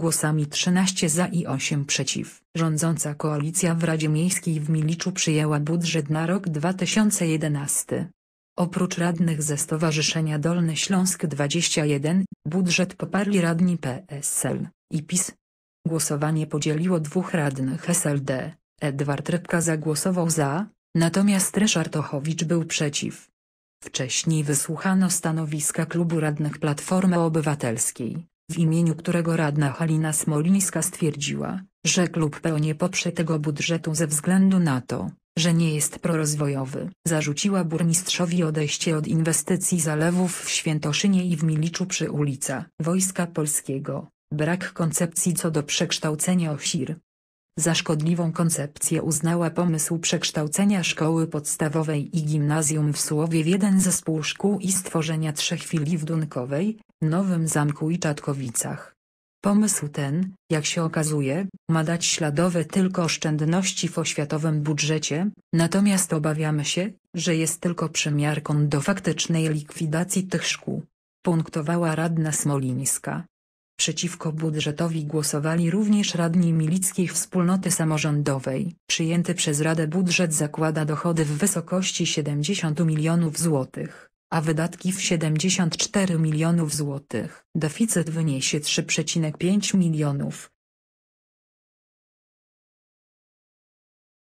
głosami 13 za i 8 przeciw. Rządząca koalicja w Radzie Miejskiej w Miliczu przyjęła budżet na rok 2011. Oprócz radnych ze Stowarzyszenia Dolny Śląsk 21, budżet poparli radni PSL i PiS. Głosowanie podzieliło dwóch radnych SLD. Edward Rybka zagłosował za, natomiast Ryszard Ochowicz był przeciw. Wcześniej wysłuchano stanowiska klubu radnych Platformy Obywatelskiej, w imieniu którego radna Halina Smolińska stwierdziła, że klub PO nie poprze tego budżetu ze względu na to, że nie jest prorozwojowy. Zarzuciła burmistrzowi odejście od inwestycji zalewów w Świętoszynie i w Miliczu przy ulica Wojska Polskiego, brak koncepcji co do przekształcenia OSIR. Za szkodliwą koncepcję uznała pomysł przekształcenia szkoły podstawowej i gimnazjum w Słowie w jeden zespół szkół i stworzenia trzech filii w Dunkowej, Nowym Zamku i Czatkowicach. Pomysł ten, jak się okazuje, ma dać śladowe tylko oszczędności w oświatowym budżecie, natomiast obawiamy się, że jest tylko przymiarką do faktycznej likwidacji tych szkół. Punktowała radna Smolińska. Przeciwko budżetowi głosowali również radni Milickiej Wspólnoty Samorządowej. Przyjęty przez Radę budżet zakłada dochody w wysokości 70 milionów złotych, a wydatki w 74 milionów złotych. Deficyt wyniesie 3,5 milionów,